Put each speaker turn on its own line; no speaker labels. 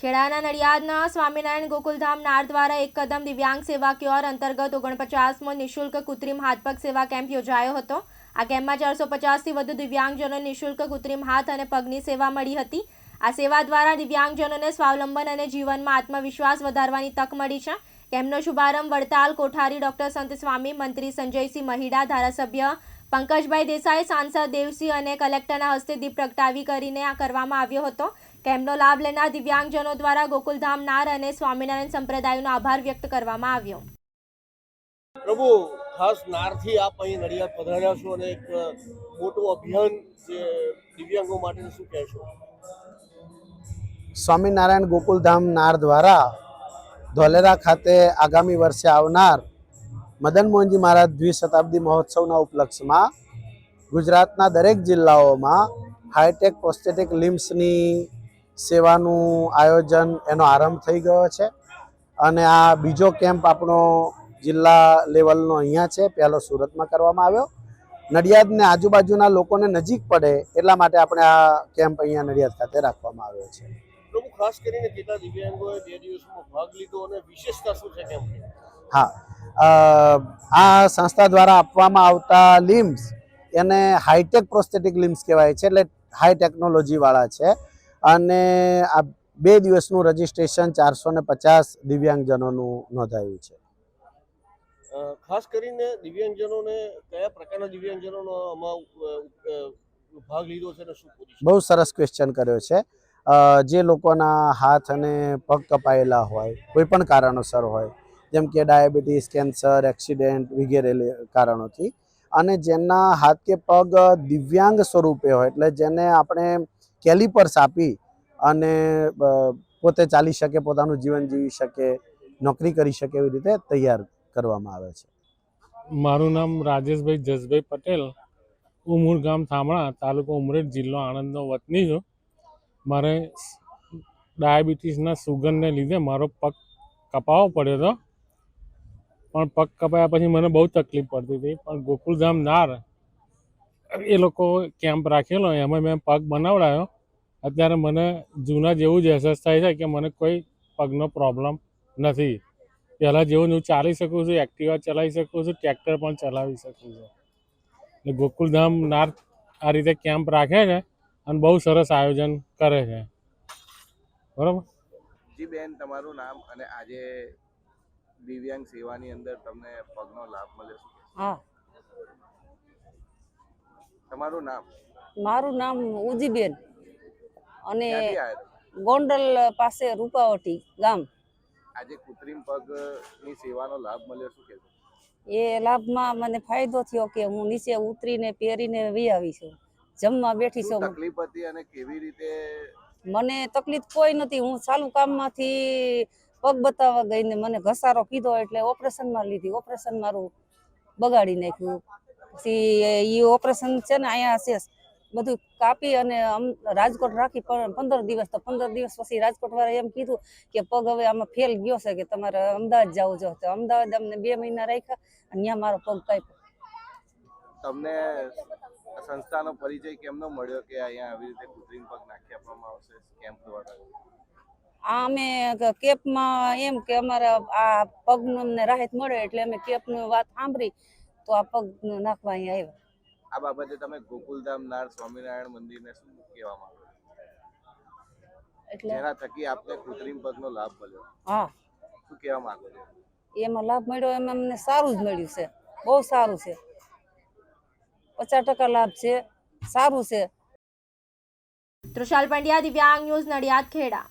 ખેડાના નડિયાદના સ્વામિનારાયણ ગોકુલધામ નાર દ્વારા એક કદમ દિવ્યાંગ સેવા ક્યોર અંતર્ગત ઓગણપચાસમો નિઃશુલ્ક કૃત્રિમ હાથપગ સેવા કેમ્પ યોજાયો હતો. આ કેમ્પમાં ચારસો પચાસથી વધુ દિવ્યાંગજનોને નિઃશુલ્ક કૃત્રિમ હાથ અને પગની સેવા મળી હતી. આ સેવા દ્વારા દિવ્યાંગજનોને સ્વાવલંબન અને જીવનમાં આત્મવિશ્વાસ વધારવાની તક મળી છે. કેમ્પનો શુભારંભ વડતાલ કોઠારી ડોક્ટર સંત સ્વામી, મંત્રી સંજયસિંહ મહિડા, ધારાસભ્ય પંકજભાઈ દેસાઈ, સાંસદ દેવસિંહ અને કલેક્ટરના હસ્તે દીપ પ્રગટાવી કરીને આ કરવામાં આવ્યો હતો. કેમ્પનો લાભ લેનાર દિવ્યાંગજનો દ્વારા ગોકુલધામ નાર અને સ્વામિનારાયણ સંપ્રદાયનો આભાર વ્યક્ત કરવામાં આવ્યો.
પ્રભુ ખાસ નારથી આપ અહીં નડિયાદ પધાર્યા છો અને એક મોટું અભિયાન જે દિવ્યાંગો માટે શું કહેશો
સ્વામિનારાયણ ગોકુલધામ નાર દ્વારા ધોલેરા ખાતે આગામી વર્ષે આવનાર મદન મોહનજી મહારાજ દ્વિશતાબ્દી મહોત્સવના ઉપલક્ષમાં ગુજરાતના દરેક જિલ્લાઓમાં હાઈટેક પ્રોસ્થેટિક લિમ્સની સેવાનું આયોજન એનો આરંભ થઈ ગયો છે. અને આ બીજો કેમ્પ આપણો જિલ્લા લેવલનો અહીંયા છે. પહેલો સુરતમાં કરવામાં આવ્યો. નડિયાદને આજુબાજુના લોકોને નજીક પડે એટલા માટે આપણે આ કેમ્પ અહીંયા નડિયાદ ખાતે રાખવામાં આવ્યો છે.
ખાસ કરીને કેટલા દિવ્યાંગોએ બે દિવસમાં ભાગ લીધો અને વિશેષતા શું છે કેમ?
હા. આ સંસ્થા દ્વારા આપવામાં આવતા લિમ્સ એને હાઈટેક પ્રોસ્થેટિક લિમ્સ કહેવાય છે. એટલે હાઈ ટેકનોલોજીવાળા છે. અને આ બે દિવસનું રજીસ્ટ્રેશન ચારસો ને પચાસ દિવ્યાંગજનોનું નોંધાયું છે.
ખાસ કરીને દિવ્યાંગજનોને કયા પ્રકારના દિવ્યાંગજનોનો આમાં ભાગ લીધો છે અને શું
બહુ સરસ ક્વેશ્ચન કર્યો છે. જે લોકોના હાથ અને પગ કપાયેલા હોય કોઈ પણ કારણોસર હોય જેમ કે ડાયાબિટીસ કેન્સર એક્સિડન્ટ વગેરે કારણોથી. અને જેમના હાથ કે પગ દિવ્યાંગ સ્વરૂપે હોય એટલે જેને આપણે કેલિપર્સ આપી અને પોતે ચાલી શકે, પોતાનું જીવન જીવી શકે, નોકરી કરી શકે એવી રીતે તૈયાર કરવામાં આવે છે.
મારું નામ રાજેશભાઈ જસભાઈ પટેલ. ઉમુર ગામ થામણા, તાલુકો ઉમરેઠ જિલ્લો આણંદનો વતની છું. મારે ડાયાબિટીસના સુગરને લીધે મારો પગ કપાવવો પડ્યો હતો. પણ પગ કપાયા પછી મને બહુ તકલીફ પડતી હતી. પણ ગોકુલધામ નાર એ લોકો કેમ્પ રાખેલો, એમાં મેં પગ બનાવડાયો. અત્યારે મને જૂના જેવું જ અહેસાસ થાય છે કે મને કોઈ પગનો પ્રોબ્લેમ નથી. પહેલાં જેવું હું ચાલી શકું છું એક્ટિવા ચલાવી શકું છું ટ્રેક્ટર પણ ચલાવી શકું છું. એટલે ગોકુલધામ નાર આ રીતે કેમ્પ રાખે છે અને બહુ સરસ આયોજન કરે છે. બરાબર?
જી બેન તમારું નામ અને આજે દિવ્યાંગ સેવાની અંદર તમને પગનો લાભ મળ્યો છે.
હા.
તમારું નામ?
મારું નામ ઉજીબેન. અને? ગોંડલ પાસે રૂપાવટી ગામ.
આજે કૃત્રિમ પગની સેવાનો લાભ મળ્યો શું કહેશો?
એ લાભમાં મને ફાયદો થયો કે હું નીચે ઉતરીને પહેરીને વી આવી છું. જમવા બેઠી છું.
તકલીફ હતી અને કેવી રીતે?
મને તકલીફ કોઈ નથી. હું ચાલુ કામમાંથી પગ બતાવવા ગઈને મને ઘસારો કીધો એટલે ઓપરેશનમાં લીધી. ઓપરેશન મારું બગાડી નાખ્યું. પછી એ ઓપરેશન છે ને અહીંયા છે. બધું કાપી અને રાજકોટ રાખી પંદર દિવસ તો પંદર દિવસ પછી રાજકોટ વાળા એમ કીધું કે પગ હવે આમાં ફેલ ગયો છે કે તમારે અમદાવાદ જવું જો તો અમદાવાદ અમને બે મહિના રાખ્યા અને ત્યાં મારો પગ કાપ્યો.
તમને સંસ્થાનો પરિચય કેમનો મળ્યો કે અહીંયા આવી રીતે કૃત્રિમ પગ નાખી આપવામાં આવશે કેમ્પ દ્વારા?
આ અમે કેપમાં એમ કે અમારે આ પગનું અમને રાહત મળે એટલે અમે કેપનું વાત સાંભળી તો આ પગ નાખવા અહીંયા આવ્યા.
આ બાબતે તમે ગોકુલધામ નાર સ્વામિનારાયણ મંદિરને શું કહેવા માંગો
એટલે?
જેના થકી આપને કૃત્રિમ પગનો લાભ મળ્યો.
હા.
શું કહેવા માંગો છો?
એમાં લાભ મળ્યો એમાં અમને સારું જ મળ્યું છે. બહુ સારું છે. પચાસ ટકા લાભ છે. સારું છે.
તૃષાલ પંડ્યા દિવ્યાંગ ન્યૂઝ નડિયાદ ખેડા.